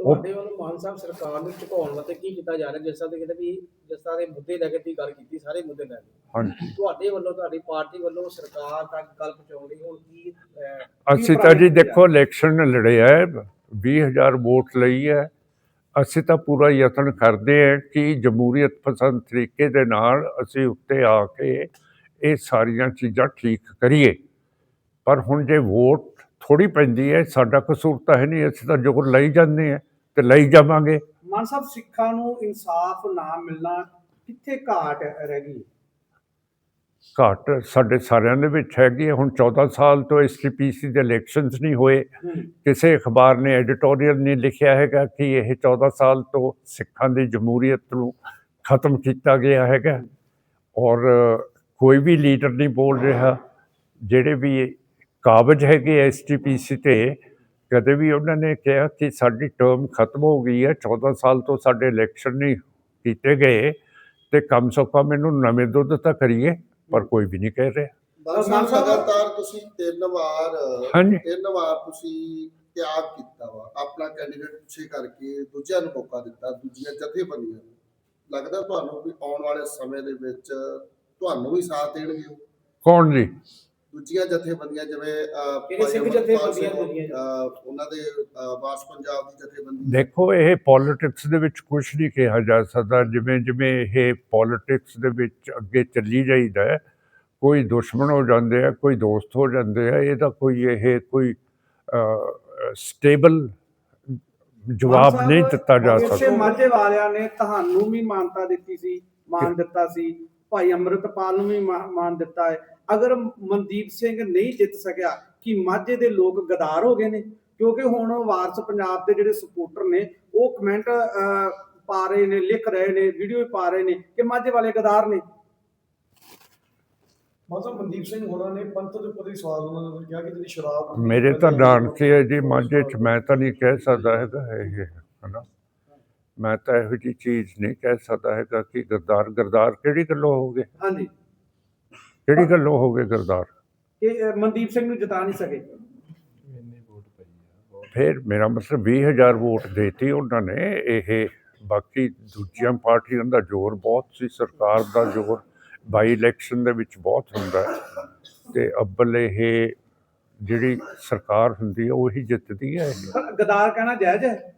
ਤੁਹਾਡੇ ਵੱਲੋਂ ਮਾਨ ਸਾਹਿਬ ਸਰਕਾਰ ਨੂੰ ਝੁਕਾਉਣ ਵਾਸਤੇ ਕੀ ਕੀਤਾ ਜਾ ਰਿਹਾ? ਜਿਸ ਤਰ੍ਹਾਂ ਦੇ ਕਹਿੰਦੇ ਵੀ ਜਿਸ ਤਰ੍ਹਾਂ ਦੇ ਮੁੱਦੇ ਲੈ ਕੇ ਤੁਸੀਂ ਗੱਲ ਕੀਤੀ ਸਾਰੇ ਮੁੱਦੇ ਲੈ ਕੇ ਹਾਂਜੀ। ਤੁਹਾਡੇ ਵੱਲੋਂ ਤੁਹਾਡੀ ਪਾਰਟੀ ਵੱਲੋਂ ਸਰਕਾਰ ਤੱਕ ਗੱਲ ਪਹੁੰਚਾਉਣ ਲਈ ਹੁਣ ਕੀ ਅਹ, ਕੀ ਅਸੀਂ ਤਾਂ ਉਪਰਾਲੇ ਜੀ ਕੀਤੇ ਜਾ ਦੇਖੋ ਇਲੈਕਸ਼ਨ ਲੜਿਆ ਹੈ 20000 ਵੋਟ ਲਈ ਹੈ ਅਸੀਂ ਤਾਂ ਪੂਰਾ ਯਤਨ ਕਰਦੇ ਹਾਂ ਕਿ ਜਮਹੂਰੀਅਤ ਪਸੰਦ ਤਰੀਕੇ ਦੇ ਨਾਲ ਅਸੀਂ ਉੱਤੇ ਆ ਕੇ ਇਹ ਸਾਰੀਆਂ ਚੀਜ਼ਾਂ ਠੀਕ ਕਰੀਏ। ਪਰ ਹੁਣ ਜੇ ਵੋਟ ਥੋੜੀ ਪੈਂਦੀ ਹੈ ਸਾਡਾ ਕਸੂਰ ਤਾਂ ਹੈ ਨਹੀਂ ਅਸੀਂ ਤਾਂ ਜੋਰ ਲਈ ਜਾਂਦੇ ਹਾਂ ਤੇ ਲਈ ਜਾਵਾਂਗੇ। ਮਾਨ ਸਾਹਿਬ ਸਿੱਖਾਂ ਨੂੰ ਇਨਸਾਫ ਨਾ ਮਿਲਣਾ ਕਿੱਥੇ ਘਾਟ ਰਹਿ ਗਈ? ਘਾਟ ਸਾਡੇ ਸਾਰਿਆਂ ਦੇ ਵਿੱਚ ਹੈਗੀ ਹੈ। ਹੁਣ 14 ਸਾਲ ਤੋਂ ਐਸਟੀਪੀਸੀ ਦੇ ਇਲੈਕਸ਼ਨਸ ਨਹੀਂ ਹੋਏ। ਕਿਸੇ ਅਖਬਾਰ ਨੇ ਐਡੀਟੋਰੀਅਲ ਨਹੀਂ ਲਿਖਿਆ ਹੈਗਾ ਕਿ ਇਹ 14 ਸਾਲ ਤੋਂ ਸਿੱਖਾਂ ਦੀ ਜਮਹੂਰੀਅਤ ਨੂੰ ਖਤਮ ਕੀਤਾ ਗਿਆ ਹੈਗਾ। ਔਰ ਕੋਈ ਵੀ ਲੀਡਰ ਨਹੀਂ ਬੋਲ ਰਿਹਾ। ਜਿਹੜੇ ਵੀ ਕਾਬਜ ਹੈਗੇ ਐਸਟੀਪੀਸੀ ਤੇ ਕਦੇ ਵੀ ਉਹਨਾਂ ਨੇ ਕਿਹਾ ਕਿ ਸਾਡੀ ਟਰਮ ਖਤਮ ਹੋ ਗਈ ਹੈ 14 ਸਾਲ ਤੋਂ ਸਾਡੇ ਇਲੈਕਸ਼ਨ ਨਹੀਂ ਕੀਤੇ ਗਏ ਤੇ ਕਮ ਸੋ ਕਮ ਇਹਨੂੰ ਨਵੇਂ ਦੁੱਧ ਤਾਂ ਕਰੀਏ ਪਰ ਕੋਈ ਵੀ ਨਹੀਂ ਕਹਿ ਰਿਹਾ। ਲਗਾਤਾਰ ਤੁਸੀਂ ਤਿੰਨ ਵਾਰ ਤਿੰਨ ਵਾਰ ਤੁਸੀਂ ਤਿਆਗ ਕੀਤਾ ਵਾ ਆਪਣਾ ਕੈਂਡੀਡੇਟ ਪਿੱਛੇ ਕਰਕੇ ਦੂਜਿਆਂ ਨੂੰ ਮੌਕਾ ਦਿੱਤਾ ਦੂਜੀਆਂ ਜਥੇਬੰਦੀਆਂ ਨੂੰ। ਲੱਗਦਾ ਤੁਹਾਨੂੰ ਵੀ ਆਉਣ ਵਾਲੇ ਸਮੇਂ ਦੇ ਵਿੱਚ ਤੁਹਾਨੂੰ ਵੀ ਸਾਥ ਦੇਣਗੇ ਉਹ? ਕੌਣ ਜੀ? ਦੂਜੀਆਂ ਜਥੇਬੰਦੀਆਂ ਜਿਵੇਂ ਕਿਹੜੇ ਜਥੇਬੰਦੀਆਂ ਸਿੰਘ? ਅਹ, ਉਹਨਾਂ ਦੇ ਵਾਸ ਪੰਜਾਬ ਦੀ ਜਥੇਬੰਦੀ। ਦੇਖੋ ਇਹ ਪੋਲਿਟਿਕਸ ਦੇ ਵਿੱਚ ਕੁਝ ਨਹੀਂ ਕਿਹਾ ਜਾ ਸਕਦਾ। ਜਿਵੇਂ ਜਿਵੇਂ ਇਹ ਪੋਲਿਟਿਕਸ ਦੇ ਵਿੱਚ ਅੱਗੇ ਚੱਲੀ ਜਾਈਦਾ ਹੈ ਕੋਈ ਦੁਸ਼ਮਣ ਹੋ ਜਾਂਦੇ ਆ ਕੋਈ ਦੋਸਤ ਹੋ ਜਾਂਦੇ ਆ ਇਹਦਾ ਕੋਈ ਇਹ ਕੋਈ ਸਟੇਬਲ ਜਵਾਬ ਨਹੀਂ ਦਿੱਤਾ ਜਾ ਇਸੇ ਸਕਦਾ। ਮਾਝੇ ਵਾਲਿਆਂ ਨੇ ਤੁਹਾਨੂੰ ਵੀ ਮਾਨਤਾ ਦਿੱਤੀ ਸੀ ਮਾਨ ਦਿੱਤਾ ਸੀ। ਭਾਈ ਅੰਮ੍ਰਿਤਪਾਲ ਨੂੰ ਵੀ ਮਾਨ ਦਿੱਤਾ ਹੈ। ਅਗਰ ਮਨਦੀਪ ਸਿੰਘ ਨਹੀਂ ਜਿੱਤ ਸਕਿਆ ਕਿ ਮਾਝੇ ਦੇ ਲੋਕ ਗਦਾਰ ਹੋ ਗਏ ਨੇ? ਕਿਉਂਕਿ ਹੁਣ ਵਾਰਸ ਪੰਜਾਬ ਦੇ ਜਿਹੜੇ ਸਪੋਰਟਰ ਨੇ ਉਹ ਕਮੈਂਟ ਪਾ ਰਹੇ ਨੇ ਲਿਖ ਰਹੇ ਨੇ ਵੀਡੀਓ ਵੀ ਪਾ ਰਹੇ ਨੇ ਕਿ ਮਾਝੇ ਵਾਲੇ ਗਦਾਰ ਨੇ। ਮਤਲਬ ਮਨਦੀਪ ਸਿੰਘ ਹੋਰਾਂ ਨੇ ਪੰਥ ਦੇ ਉੱਪਰ ਹੀ ਸਵਾਲ ਉਹਨਾਂ ਨੇ ਕਿਹਾ ਕਿ ਜਿਹੜੀ ਸ਼ਰਾਬ ਮੇਰੇ ਤਾਂ ਨਾਨਕੇ ਹੈ ਜੀ ਮਾਝੇ ਚ ਮੈਂ ਤਾਂ ਨਹੀਂ ਕਹਿ ਸਕਦਾ ਹੈਗਾ ਇਹ ਹਨਾ? ਮੈਂ ਤਾਂ ਇਹੋ ਜਿਹੀ ਚੀਜ਼ ਨਹੀਂ ਕਹਿ ਸਕਦਾ ਹੈਗਾ ਕਿ ਗਰਦਾਰ ਗਰਦਾਰ ਕਿਹੜੀ ਗੱਲੋਂ ਹੋ ਗਏ? ਹਾਂਜੀ। ਕਿਹੜੀ ਗੱਲੋਂ ਹੋ ਗਏ ਗਰਦਾਰ। ਕਿ ਮਨਦੀਪ ਸਿੰਘ ਨੂੰ ਜਿਤਾ ਨਹੀਂ ਸਕੇ। ਫਿਰ ਮੇਰਾ ਮਤਲਬ 20000 ਵੋਟ ਦੇਤੀ ਉਹਨਾਂ ਨੇ। ਇਹ ਬਾਕੀ ਦੂਜੀਆਂ ਪਾਰਟੀਆਂ ਦਾ ਜ਼ੋਰ ਬਹੁਤ ਸੀ ਸਰਕਾਰ ਦਾ ਜ਼ੋਰ। ਬਾਈ ਇਲੈਕਸ਼ਨ ਦੇ ਵਿੱਚ ਬਹੁਤ ਹੁੰਦਾ। ਹੈ ਤੇ ਅੱਬਲ ਇਹ ਜਿਹੜੀ ਸਰਕਾਰ ਹੁੰਦੀ ਹੈ ਉਹੀ ਜਿੱਤਦੀ ਹੈ ਗਦਾਰ ਕਹਿਣਾ ਜਾਇਜ਼ ਹੈ।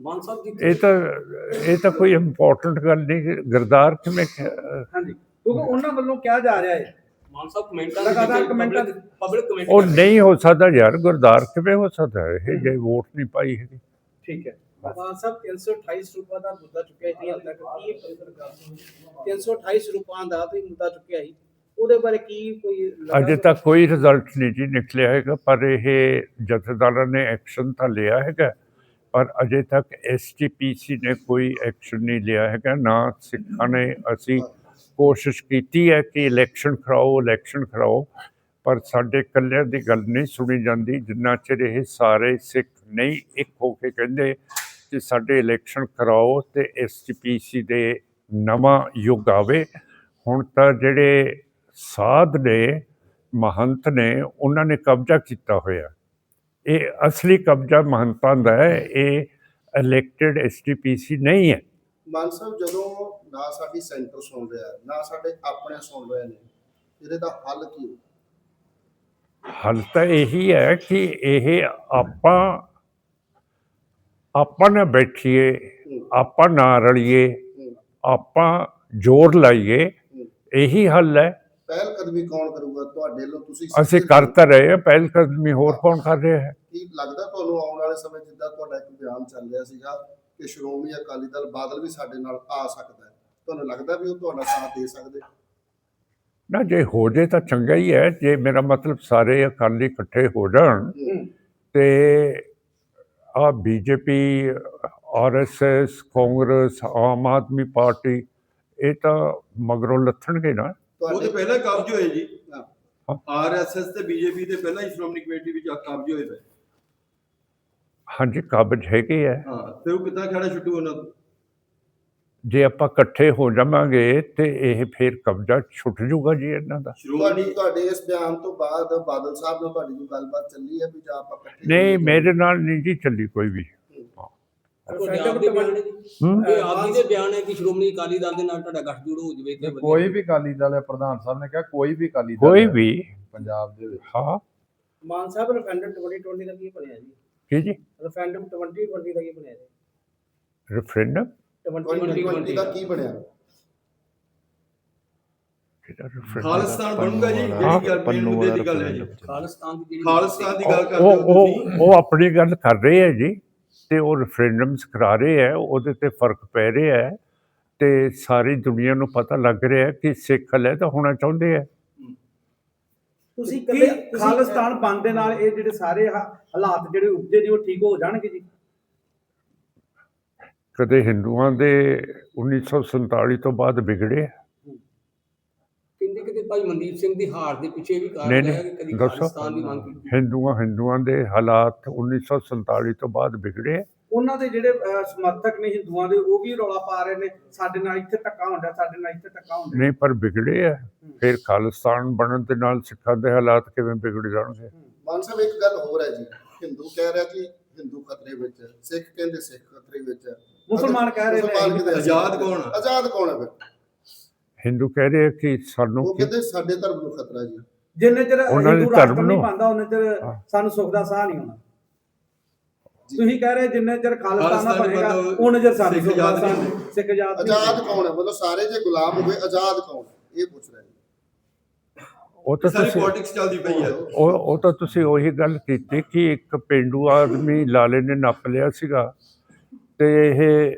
ਮਾਨ ਸਾਹਿਬ ਜੀ ਇਹ ਤਾਂ ਇਹ ਤਾਂ ਕੋਈ ਇੰਪੋਰਟੈਂਟ ਗੱਲ ਨਹੀਂ। ਗਰਦਾਰ ਕਿਵੇਂ ਕ- ਹਾਂਜੀ। ਕਿਉਂਕਿ ਉਹਨਾਂ ਵੱਲੋਂ ਕਿਹਾ ਜਾ ਰਿਹਾ ਹੈ। ਮਾਨ ਸਾਹਿਬ ਕਮੈਂਟਾਂ ਲਗਾਤਾਰ ਕਮੈਂਟਾਂ ਪਬਲਿਕ ਕਮੈਂਟ ਉਹ ਨਹੀਂ ਹੋ ਸਕਦਾ ਯਾਰ ਗਰਦਾਰ ਕਿਵੇਂ ਹੋ ਸਕਦਾ? ਇਹ ਜੇ ਵੋਟ ਨਹੀਂ ਪਾਈ ਹੈਗੀ। ਠੀਕ ਹੈ। ਮਾਨ ਸਾਹਿਬ 328 ਸਰੂਪਾਂ ਦਾ ਮੁੱਦਾ ਚੁੱਕਿਆ ਸੀ ਹਾਲ ਤੱਕ ਕੀ 328 ਸਰੂਪਾਂ ਦਾ ਤੁਸੀਂ ਮੁੱਦਾ ਚੁੱਕਿਆ ਸੀ। ਉਹਦੇ ਬਾਰੇ ਕੀ ਕੋਈ ਅਜੇ ਤੱਕ ਕੋਈ ਰਿਜ਼ਲਟ ਨਹੀਂ ਜੀ ਨਿਕਲਿਆ ਹੈਗਾ ਪਰ ਇਹ ਜਥੇਦਾਰਾਂ ਨੇ ਐਕਸ਼ਨ ਤਾਂ ਲਿਆ ਹੈਗਾ ਪਰ ਅਜੇ ਤੱਕ ਐਸਟੀਪੀਸੀ ਨੇ ਕੋਈ ਐਕਸ਼ਨ ਨਹੀਂ ਲਿਆ ਹੈਗਾ ਨਾ ਸਿੱਖਾਂ ਨੇ ਅਸੀਂ ਕੋਸ਼ਿਸ਼ ਕੀਤੀ ਹੈ ਕਿ ਇਲੈਕਸ਼ਨ ਕਰਾਓ ਇਲੈਕਸ਼ਨ ਕਰਾਓ ਪਰ ਸਾਡੇ ਇਕੱਲਿਆਂ ਦੀ ਗੱਲ ਨਹੀਂ ਸੁਣੀ ਜਾਂਦੀ। ਜਿੰਨਾ ਚਿਰ ਇਹ ਸਾਰੇ ਸਿੱਖ ਨਹੀਂ ਇੱਕ ਹੋ ਕੇ ਕਹਿੰਦੇ ਕਿ ਸਾਡੇ ਇਲੈਕਸ਼ਨ ਕਰਾਓ ਤੇ ਐਸਟੀਪੀਸੀ ਦੇ ਨਵਾਂ ਯੁੱਗ ਆਵੇ, ਹੁਣ ਤਾਂ ਜਿਹੜੇ ਸਾਧ ਨੇ, ਮਹੰਤ ਨੇ, ਉਹਨਾਂ ਨੇ ਕਬਜ਼ਾ ਕੀਤਾ ਹੋਇਆ। ਇਹ ਅਸਲੀ ਕਬਜ਼ਾ ਮਹੰਤਾਂ ਦਾ ਹੈ, ਇਹ ਇਲੈਕਟਿਡ ਐਸਟੀਪੀਸੀ ਨਹੀਂ ਹੈ। ਮਾਨ ਸਾਹਿਬ, ਜਦੋਂ ਨਾ ਸਾਡੀ ਸੈਂਟਰ ਸੁਣ ਰਿਹਾ ਨਾ ਸਾਡੇ ਆਪਣੇ ਸੁਣ ਰਹੇ ਨੇ। ਇਹਦੇ ਦਾ ਹੱਲ ਕੀ ਹੋਊ? ਹੱਲ ਤਾਂ ਇਹੀ ਹੈ ਕਿ ਇਹ ਆਪਾਂ ਆਪਾਂ ਨਾ ਬੈਠੀਏ ਆਪਾਂ ਨਾ ਰਲੀਏ ਹੂੰ। ਆਪਾਂ ਜ਼ੋਰ ਲਾਈਏ ਇਹੀ ਹੱਲ ਹੈ। ਪਹਿਲ ਕਦਮੀ ਕੌਣ ਕਰੂਗਾ ਤੁਹਾਡੇ ਵੱਲੋਂ? ਤੁਸੀਂ ਅਸੀਂ ਕਰ ਤਾਂ ਰਹੇ ਹਾਂ ਪਹਿਲ ਕਦਮੀ ਹੋਰ ਕੌਣ ਕਰ ਰਿਹਾ ਹੈ? ਕੀ ਲੱਗਦਾ ਤੁਹਾਨੂੰ ਆਉਣ ਵਾਲੇ ਸਮੇਂ ਜਿੱਦਾਂ ਤੁਹਾਡਾ ਇੱਕ ਬਿਆਨ ਚੱਲ ਰਿਹਾ ਸੀਗਾ ਕਿ ਸ਼੍ਰੋਮਣੀ ਅਕਾਲੀ ਦਲ ਬਾਦਲ ਵੀ ਸਾਡੇ ਨਾਲ ਆ ਸਕਦਾ ਹੈ? ਤੁਹਾਨੂੰ ਲੱਗਦਾ ਵੀ ਉਹ ਤੁਹਾਡਾ ਸਾਥ ਦੇ ਸਕਦੇ? ਨਾ ਜੇ ਹੋ ਜੇ ਤਾਂ ਚੰਗਾ ਹੀ ਹੈ ਜੇ ਮੇਰਾ ਮਤਲਬ ਸਾਰੇ ਅਕਾਲੀ ਇਕੱਠੇ ਹੋ ਜਾਣ। ਤੇ ਆ BJP RSS Congress Aam Aadmi Party ਇਹ ਤਾਂ ਮਗਰੋਂ ਲੱਥਣਗੇ ਨਾ। ਉਹ ਤੇ ਤੁਹਾਡੇ ਪਹਿਲਾਂ ਕਬਜ਼ ਹੋਏ ਜੀ। ਆਰਐਸਐਸ ਤੇ ਬੀਜੇਪੀ ਦੇ ਪਹਿਲਾਂ ਹੀ ਸ਼੍ਰੋਮਣੀ ਕਮੇਟੀ ਵਿੱਚ ਕਬਜ਼ ਹੋਏ ਪਏ ਹਾਂਜੀ ਕਾਬਜ ਹੈਗੇ ਹੈ ਹਾਂ ਫਿਰ ਉਹ ਕਿੱਦਾਂ ਖੜਾ ਛੁੱਟੂ ਉਹਨਾਂ ਤੋਂ? ਜੇ ਆਪਾਂ ਇਕੱਠੇ ਹੋ ਜਾਵਾਂਗੇ ਤੇ ਇਹ ਫੇਰ ਕਬਜ਼ਾ ਛੁੱਟ ਜੂਗਾ ਜੀ ਇਹਨਾਂ ਦਾ। ਤੁਹਾਡੀ ਸ਼੍ਰੋਮਣੀ ਤੁਹਾਡੇ ਇਸ ਬਿਆਨ ਤੋਂ ਬਾਅਦ ਬਾਦਲ ਸਾਹਿਬ ਨਾਲ ਤੁਹਾਡੀ ਕੋਈ ਗੱਲਬਾਤ ਚੱਲੀ ਹੈ ਵੀ ਜਾਂ ਆਪਾਂ ਇਕੱਠੇ ਨਹੀਂ? ਮੇਰੇ ਨਾਲ ਨਹੀਂ ਜੀ ਚੱਲੀ ਕੋਈ ਵੀ। ਇਹ ਦੇ ਬਿਆਨ ਹੈ? ਕਿ ਸ਼੍ਰੋਮਣੀ ਅਕਾਲੀ ਦਲ ਦੇ ਨਾਲ ਤੁਹਾਡਾ ਗੱਠਜੋੜ ਹੋ ਜਵੇ ਤੇ ਵਧੀਆ। ਕੋਈ ਵੀ ਅਕਾਲੀ ਦਲ ਹੈ ਪ੍ਰਧਾਨ ਸਾਹਿਬ ਨੇ ਕਿਹਾ ਕੋਈ ਵੀ ਅਕਾਲੀ ਦਲ ਕੋਈ ਵੀ। ਪੰਜਾਬ ਦੇ ਵਿੱਚ। ਹਾਂ। ਮਾਨ ਸਾਹਿਬ ਰੈਫਰੈਂਡਮ 2020 ਦਾ ਕੀ ਬਣਿਆ ਜੀ? ਕੀ ਜੀ? ਰੈਫਰੈਂਡਮ 2020 ਦਾ ਕੀ ਬਣਿਆ ਜੀ? ਰੈਫਰੈਂਡਮ 2020 ਦਾ ਕੀ ਬਣਿਆ? ਕਿਹੜਾ referendum? ਖਾਲਿਸਤਾਨ ਬਣੂਗਾ ਜੀ ਜਿਹੜੀ ਗੱਲ ਮੇਨ ਮੁੱਦੇ ਦੀ ਗੱਲ ਹੈ ਜੀ। ਖਾਲਿਸਤਾਨ ਦੀ ਜਿਹੜੀ ਖਾਲਿਸਤਾਨ ਦੀ ਗੱਲ ਕਰਦੇ ਹੋ ਉਹ ਤੁਸੀਂ ਉਹ ਆਪਣੀ ਗੱਲ ਕਰ ਰਹੇ ਹੈ ਜੀ ਤੇ ਉਹ ਰੈਫਰੈਂਡਮਸ ਕਰਾ ਰਹੇ ਹੈ ਉਹਦੇ ਤੇ ਫ਼ਰਕ ਪੈ ਰਿਹਾ ਹੈ ਤੇ ਸਾਰੀ ਦੁਨੀਆ ਨੂੰ ਪਤਾ ਲੱਗ ਰਿਹਾ ਹੈ ਕਿ ਸਿੱਖ ਲੈ ਤਾਂ ਹੋਣਾ ਚਾਹੁੰਦੇ ਹੈ। ਤੁਸੀਂ ਖਾਲਿਸਤਾਨ ਬੰਦ ਦੇ ਨਾਲ ਇਹ ਜਿਹੜੇ ਸਾਰੇ ਹਾਲਾਤ ਜਿਹੜੇ ਉਪਜੇ ਜੀ ਉਹ ਠੀਕ ਹੋ ਜਾਣਗੇ ਜੀ? ਕਦੇ ਹਿੰਦੂਆਂ ਦੇ 1947 ਤੋਂ ਬਾਅਦ ਵਿਗੜੇ। ਕਹਿੰਦੇ ਕਿ ਭਾਈ ਮਨਦੀਪ ਸਿੰਘ ਦੀ ਹਾਰ ਦੇ ਪਿੱਛੇ ਵੀ ਕਾਰਨ ਹੈ ਕਿ ਕਦੀ ਦੱਸੋ। ਖਾਲਿਸਤਾਨ ਦੀ ਮੰਗ ਕੀਤੀ। ਹਿੰਦੂਆਂ ਹਿੰਦੂਆਂ ਦੇ ਹਾਲਾਤ 1947 ਤੋਂ ਬਾਅਦ ਵਿਗੜੇ। ਉਹਨਾਂ ਦੇ ਜਿਹੜੇ ਸਮਰਥਕ ਨੇ ਹਿੰਦੂਆਂ ਦੇ ਉਹ ਵੀ ਰੌਲਾ ਪਾ ਰਹੇ ਨੇ। ਸਾਡੇ ਨਾਲ ਇੱਥੇ ਧੱਕਾ ਹੁੰਦਾ ਸਾਡੇ ਨਾਲ ਇੱਥੇ ਧੱਕਾ ਹੁੰਦਾ। ਨਹੀਂ ਪਰ ਵਿਗੜੇ ਹੈ। ਫਿਰ ਖਾਲਿਸਤਾਨ ਬਣਨ ਦੇ ਨਾਲ ਸਿੱਖਾਂ ਦੇ ਹਾਲਾਤ ਕਿਵੇਂ ਵਿਗੜ ਜਾਣਗੇ? ਮਾਨ ਸਾਹਿਬ ਇੱਕ ਗੱਲ ਹੋਰ ਹੈ ਜੀ। ਹਿੰਦੂ ਕਹਿ ਰਿਹਾ ਕਿ ਹਿੰਦੂ ਖਤਰੇ ਵਿੱਚ ਸਿੱਖ ਕਹਿੰਦੇ ਸਿੱਖ ਖਤਰੇ ਵਿੱਚ। ਮੁਸਲਮਾਨ ਕਹਿ ਰਹੇ ਨੇ ਆਜ਼ਾਦ ਕੌਣ? ਆਜ਼ਾਦ ਕੌਣ ਹੈ ਫਿਰ? ਹਿੰਦੂ ਕਹਿ ਰਹੇ ਕਿ ਸਾਨੂੰ ਉਹ ਕੀ- ਕਹਿੰਦੇ ਸਾਡੇ ਧਰਮ ਨੂੰ ਖਤਰਾ ਜੀ। ਜਿੰਨੇ ਚਿਰ ਹਿੰਦੂ ਧਰਮ ਰਾਸ਼ਟਰ ਨਹੀਂ ਪਾਉਂਦਾ ਉਹਨੇ ਚਿਰ। ਸਾਨੂੰ ਸੁੱਖ ਦਾ ਸਾਹ ਨਹੀਂ ਹੋਣਾ ਜੀ। ਤੁਸੀਂ ਕਹਿ ਰਹੇ ਜਿੰਨੇ ਚਿਰ ਖਾਲਿਸਤਾਨ ਬਣੇਗਾ ਉਹਨੇ ਚਿਰ ਸਾਨੂੰ ਸਿੱਖ ਦਾ ਆਜ਼ਾਦ ਸਾਹ ਸਿੱਖ ਆਜ਼ਾਦ ਨਹੀਂ ਆਜ਼ਾਦ ਕੌਣ ਹੈ ਮਤਲਬ ਸਾਰੇ ਜੇ ਗੁਲਾਮ ਹੋਵੇ ਆਜ਼ਾਦ ਕੌਣ ਹੈ ਇਹ ਪੁੱਛ ਰਿਹਾ ਉਹ ਤਾਂ ਸਾਰੀ ਤੁਸੀਂ ਪੋਲਿਟਿਕਸ ਚੱਲਦੀ ਪਈ ਹੈ। ਉਹ ਉਹ ਤਾਂ ਤੁਸੀਂ ਉਹੀ ਗੱਲ ਕੀਤੀ ਕਿ ਇੱਕ ਪਿੰਡੂ ਆਦਮੀ ਲਾਲੇ ਨੇ ਨੱਪ ਲਿਆ ਸੀਗਾ ਤੇ ਇਹ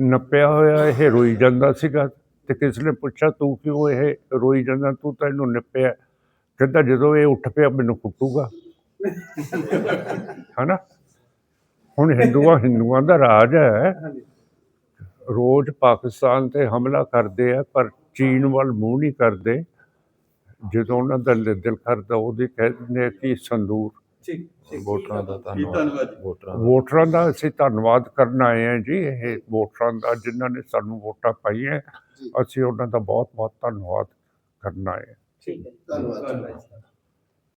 ਨੱਪਿਆ ਹੋਇਆ ਇਹ ਰੋਈ ਜਾਂਦਾ ਸੀਗਾ ਤੇ ਕਿਸ ਨੇ ਪੁੱਛਿਆ ਤੂੰ ਕਿਉਂ ਇਹ ਰੋਈ ਜਾਂਦਾ? ਤੂੰ ਤਾਂ ਇਹਨੂੰ ਨੱਪਿਆ। ਕਹਿੰਦਾ ਜਦੋਂ ਇਹ ਉੱਠ ਪਿਆ ਮੈਨੂੰ ਕੁੱਟੂਗਾ। ਹਨਾ? ਹੁਣ ਹਿੰਦੂਆਂ ਹਿੰਦੂਆਂ ਦਾ ਰਾਜ ਹੈ। ਰੋਜ਼ ਪਾਕਿਸਤਾਨ ਤੇ ਹਮਲਾ ਕਰਦੇ ਆ ਪਰ ਚੀਨ ਵੱਲ ਮੂੰਹ ਨਹੀਂ ਕਰਦੇ। ਜਦੋਂ ਉਹਨਾਂ ਦਾ ਦਿਲ ਕਰਦਾ ਉਹਦੇ ਕਹਿ ਦਿੰਦੇ ਆ ਕਿ ਸੰਦੂਰ। ਠੀਕ ਵੋਟਰਾਂ ਦਾ ਧੰਨਵਾਦ। ਵੋਟਰਾਂ ਦਾ। ਵੋਟਰਾਂ ਦਾ ਅਸੀਂ ਧੰਨਵਾਦ ਕਰਨ ਆਏ ਹਾਂ ਜੀ ਇਹ ਵੋਟਰਾਂ ਦਾ ਜਿਨ੍ਹਾਂ ਨੇ ਸਾਨੂੰ ਵੋਟਾਂ ਪਾਈਆਂ। ਅਸੀਂ ਉਹਨਾਂ ਦਾ ਬਹੁਤ ਬਹੁਤ ਧੰਨਵਾਦ ਕਰਨ ਆਏ ਹਾਂ। ਠੀਕ ਹੈ। ਧੰਨਵਾਦ ਧੰਨਵਾਦ।